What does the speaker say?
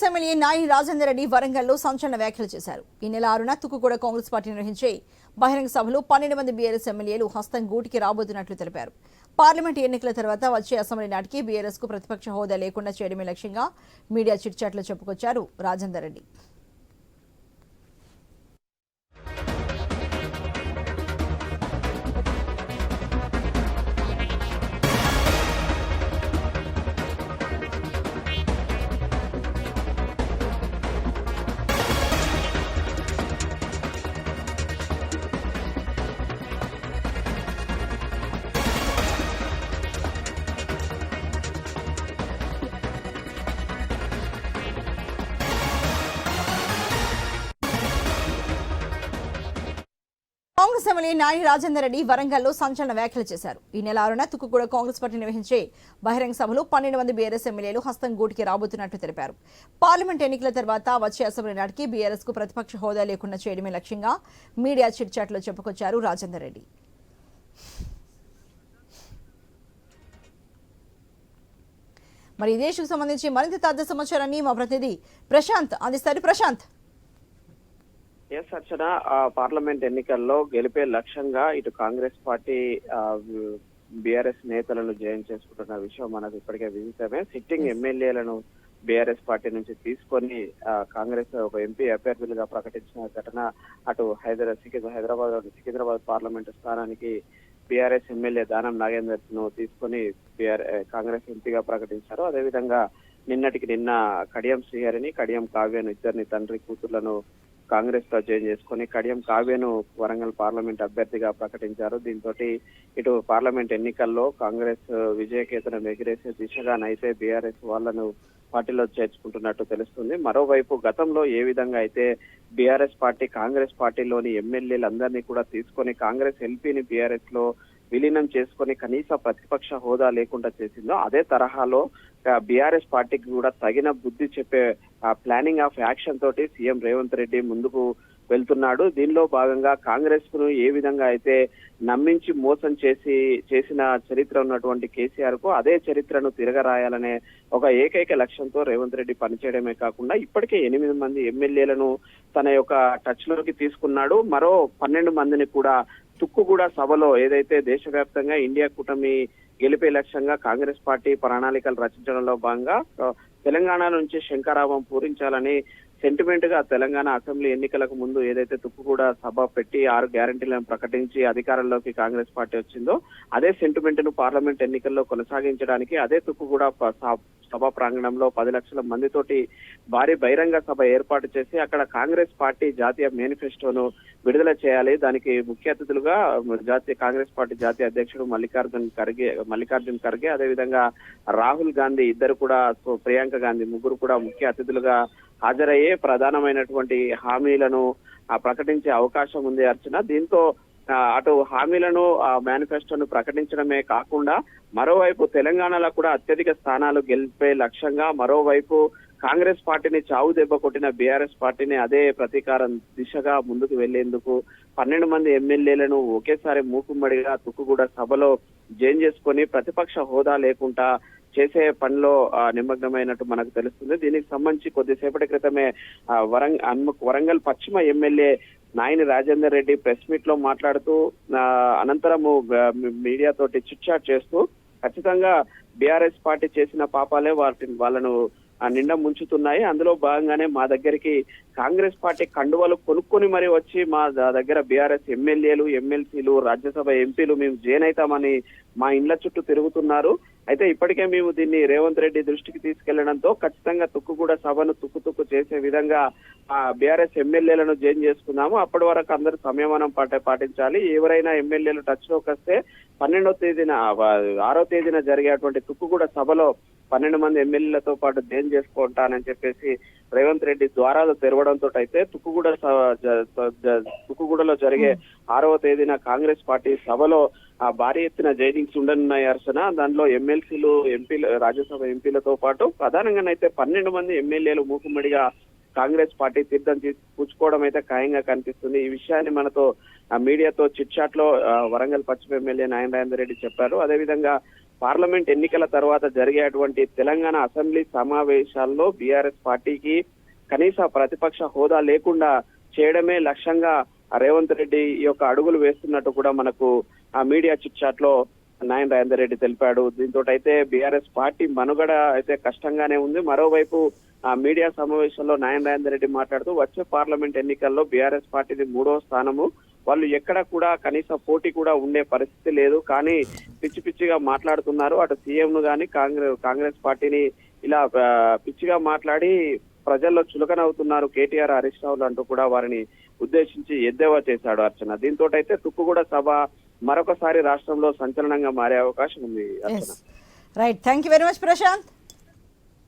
Congress MLA Nayani Rajender Reddy వరంగల్లో సంచలన వ్యాఖ్యలు చేశారు. ఈ నెల ఆరున తుక్కుగూడ కాంగ్రెస్ పార్టీ నిర్వహించే బహిరంగ సభలో పన్నెండు మంది బీఆర్ఎస్ ఎమ్మెల్యేలు హస్తం గూటికి రాబోతున్నట్లు తెలిపారు. పార్లమెంట్ ఎన్నికల తర్వాత వచ్చే అసెంబ్లీ నాటికి బీఆర్ఎస్కు ప్రతిపక్ష హోదా లేకుండా చేయడమే లక్ష్యంగా మీడియా చిట్చాట్లు చెప్పుకొచ్చారు రాజేందర్ రెడ్డి. కాంగ్రెస్ ఎమ్మెల్యే నాని రాజేందర్ రెడ్డి వరంగల్లో సంచలన వ్యాఖ్యలు చేశారు. ఈ నెల ఆరున తుక్కుగూడ కాంగ్రెస్ పార్టీ నిర్వహించే బహిరంగ సభలో పన్నెండు మంది బీఆర్ఎస్ ఎమ్మెల్యేలు హస్తం గూటికి రాబోతున్నట్లు తెలిపారు. పార్లమెంట్ ఎన్నికల తర్వాత వచ్చే అసెంబ్లీ నాటికి బీఆర్ఎస్కు ప్రతిపక్ష హోదా లేకుండా చేయడమే లక్ష్యంగా మీడియా చిట్చాట్లో చెప్పుకొచ్చారు రాజేందర్ రెడ్డి. మరి ఈ దేశకు సంబంధించి మరింత తాజా సమాచారాన్ని మా ప్రతినిధి ప్రశాంత్ అందిస్తారు. ప్రశాంత్. ఎస్ అర్చన పార్లమెంట్ ఎన్నికల్లో గెలిపే లక్ష్యంగా ఇటు కాంగ్రెస్ పార్టీ బీఆర్ఎస్ నేతలను జయం చేసుకుంటున్న విషయం మనకు ఇప్పటికే విదితమే. సిట్టింగ్ ఎమ్మెల్యేలను బీఆర్ఎస్ పార్టీ నుంచి తీసుకొని కాంగ్రెస్ ఒక ఎంపీ అభ్యర్థులుగా ప్రకటించిన ఘటన అటు హైదరాబాద్ సికింద్ర హైదరాబాద్ సికింద్రాబాద్ పార్లమెంటు స్థానానికి బీఆర్ఎస్ ఎమ్మెల్యే దానం నాగేందర్ను తీసుకొని బీఆర్ కాంగ్రెస్ ఎంపీగా ప్రకటించారు. అదేవిధంగా నిన్నటికి నిన్న కడియం శ్రీహరిని కడియం కావ్యను ఇద్దరిని తండ్రి కూతుళ్ళను కాంగ్రెస్లో జాయిన్ చేసుకుని కడియం కావ్యను వరంగల్ పార్లమెంట్ అభ్యర్థిగా ప్రకటించారు. దీంతో ఇటు పార్లమెంట్ ఎన్నికల్లో కాంగ్రెస్ విజయకేతనం ఎగిరేసే దిశగానైతే బీఆర్ఎస్ వాళ్ళను పార్టీలో చేర్చుకుంటున్నట్టు తెలుస్తుంది. మరోవైపు గతంలో ఏ విధంగా అయితే బీఆర్ఎస్ పార్టీ కాంగ్రెస్ పార్టీలోని ఎమ్మెల్యేలందరినీ కూడా తీసుకొని కాంగ్రెస్ ఎల్పీని బీఆర్ఎస్లో విలీనం చేసుకొని కనీస ప్రతిపక్ష హోదా లేకుండా చేసిందో అదే తరహాలో బీఆర్ఎస్ పార్టీకి కూడా తగిన బుద్ధి చెప్పే ప్లానింగ్ ఆఫ్ యాక్షన్ తోటి సీఎం రేవంత్ రెడ్డి ముందుకు వెళ్తున్నాడు. దీనిలో భాగంగా కాంగ్రెస్ను ఏ విధంగా అయితే నమ్మించి మోసం చేసి చేసిన చరిత్ర ఉన్నటువంటి కేసీఆర్కు అదే చరిత్రను తిరగరాయాలనే ఒక ఏకైక లక్ష్యంతో రేవంత్ రెడ్డి పనిచేయడమే కాకుండా ఇప్పటికే ఎనిమిది మంది ఎమ్మెల్యేలను తన యొక్క టచ్లోకి తీసుకున్నాడు. మరో పన్నెండు మందిని కూడా తుక్కుగూడ సభలో ఏదైతే దేశవ్యాప్తంగా ఇండియా కూటమి గెలిపే లక్ష్యంగా కాంగ్రెస్ పార్టీ ప్రణాళికలు రచించడంలో భాగంగా తెలంగాణ నుంచి శంకరావం పూరించాలని సెంటిమెంట్గా తెలంగాణ అసెంబ్లీ ఎన్నికలకు ముందు ఏదైతే తుక్కుగూడ సభ పెట్టి ఆరు గ్యారంటీలను ప్రకటించి అధికారంలోకి కాంగ్రెస్ పార్టీ వచ్చిందో అదే సెంటిమెంట్ను పార్లమెంట్ ఎన్నికల్లో కొనసాగించడానికి అదే తుక్కుగూడ సభ ప్రాంగణంలో పది లక్షల మందితోటి భారీ బహిరంగ సభ ఏర్పాటు చేసి అక్కడ కాంగ్రెస్ పార్టీ జాతీయ మేనిఫెస్టోను విడుదల చేయాలి. దానికి ముఖ్య అతిథులుగా జాతీయ కాంగ్రెస్ పార్టీ జాతీయ అధ్యక్షుడు మల్లికార్జున్ ఖర్గే మల్లికార్జున్ ఖర్గే అదేవిధంగా రాహుల్ గాంధీ ఇద్దరు కూడా ప్రియాంక గాంధీ ముగ్గురు కూడా ముఖ్య అతిథులుగా హాజరయ్యే ప్రధానమైనటువంటి హామీలను ప్రకటించే అవకాశం ఉంది అర్చన. దీంతో అటు హామీలను ఆ మేనిఫెస్టోను ప్రకటించడమే కాకుండా మరోవైపు తెలంగాణలో కూడా అత్యధిక స్థానాలు గెలిపే లక్ష్యంగా మరోవైపు కాంగ్రెస్ పార్టీని చావు దెబ్బ కొట్టిన బీఆర్ఎస్ పార్టీని అదే ప్రతీకారం దిశగా ముందుకు వెళ్ళేందుకు పన్నెండు మంది ఎమ్మెల్యేలను ఒకేసారి మూకుమ్మడిగా తుక్కుగూడ సభలో జైన్ చేసుకొని ప్రతిపక్ష హోదా లేకుండా చేసే పనిలో నిమగ్నమైనట్టు మనకు తెలుస్తుంది. దీనికి సంబంధించి కొద్దిసేపటి క్రితమే వరంగ వరంగల్ పశ్చిమ ఎమ్మెల్యే నాయని రాజేందర్ రెడ్డి ప్రెస్ మీట్లో మాట్లాడుతూ అనంతరం అనంతరము మీడియా తోటి చిట్చాట్ చేస్తూ ఖచ్చితంగా బీఆర్ఎస్ పార్టీ చేసిన పాపాలే వాటిని వాళ్ళను నిండా ముంచుతున్నాయి. అందులో భాగంగానే మా దగ్గరికి కాంగ్రెస్ పార్టీ కండువలు కొనుక్కొని మరి వచ్చి మా దగ్గర బీఆర్ఎస్ ఎమ్మెల్యేలు ఎమ్మెల్సీలు రాజ్యసభ ఎంపీలు మేము జైన్ అవుతామని మా ఇండ్ల చుట్టూ తిరుగుతున్నారు. అయితే ఇప్పటికే మేము దీన్ని రేవంత్ రెడ్డి దృష్టికి తీసుకెళ్ళడంతో ఖచ్చితంగా తుక్కుగూడ సభను తుక్కు తుక్కు చేసే విధంగా బీఆర్ఎస్ ఎమ్మెల్యేలను జైన్ చేసుకున్నాము. అప్పటి వరకు అందరూ సంయమనం పాట పాటించాలి. ఎవరైనా ఎమ్మెల్యేలు టచ్లోకి వస్తే పన్నెండో తేదీన ఆరో తేదీన జరిగేటువంటి తుక్కుగూడ సభలో పన్నెండు మంది ఎమ్మెల్యేలతో పాటు జైన్ చేసుకుంటానని చెప్పేసి రేవంత్ రెడ్డి ద్వారాలు తెరవడంతో అయితే తుక్కుగూడ తుక్కుగూడలో జరిగే ఆరవ తేదీన కాంగ్రెస్ పార్టీ సభలో భారీ ఎత్తున జైనింగ్స్ ఉండనున్నాయి అర్చన దానిలో ఎమ్మెల్సీలు ఎంపీలు రాజ్యసభ ఎంపీలతో పాటు ప్రధానంగానైతే పన్నెండు మంది ఎమ్మెల్యేలు మూకుమ్మడిగా కాంగ్రెస్ పార్టీ తీర్థం పుచ్చుకోవడం అయితే ఖాయంగా కనిపిస్తుంది. ఈ విషయాన్ని మనతో ఆ, మీడియాతో చిట్చాట్లో వరంగల్ పశ్చిమ ఎమ్మెల్యే నారాయణ రెడ్డి చెప్పారు. అదేవిధంగా పార్లమెంట్ ఎన్నికల తర్వాత జరిగేటువంటి తెలంగాణ అసెంబ్లీ సమావేశాల్లో బీఆర్ఎస్ పార్టీకి కనీస ప్రతిపక్ష హోదా లేకుండా చేయడమే లక్ష్యంగా రేవంత్ రెడ్డి ఈ యొక్క అడుగులు వేస్తున్నట్టు కూడా మనకు ఆ మీడియా చిట్ చాట్లో నాయన రాజేందర్ రెడ్డి తెలిపాడు. దీంతో అయితే బీఆర్ఎస్ పార్టీ మనుగడ అయితే కష్టంగానే ఉంది. మరోవైపు ఆ మీడియా సమావేశంలో నాయన రాజేందర్ రెడ్డి మాట్లాడుతూ వచ్చే పార్లమెంట్ ఎన్నికల్లో బీఆర్ఎస్ పార్టీది మూడో స్థానము. వాళ్ళు ఎక్కడ కూడా కనీస పోటీ కూడా ఉండే పరిస్థితి లేదు. కానీ పిచ్చి పిచ్చిగా మాట్లాడుతున్నారు. అటు సీఎం ను గాని కాంగ్రెస్ కాంగ్రెస్ పార్టీని ఇలా పిచ్చిగా మాట్లాడి ప్రజల్లో చులకనవుతున్నారు కేటీఆర్ హరీష్ రావులు అంటూ కూడా వారిని ఉద్దేశించి ఎద్దేవా చేశాడు అర్చన. దీంతో అయితే తుక్కుగూడ సభ మరొకసారి రాష్ట్రంలో సంచలనంగా మారే అవకాశం ఉంది Archana. Right thank you very much Prashanth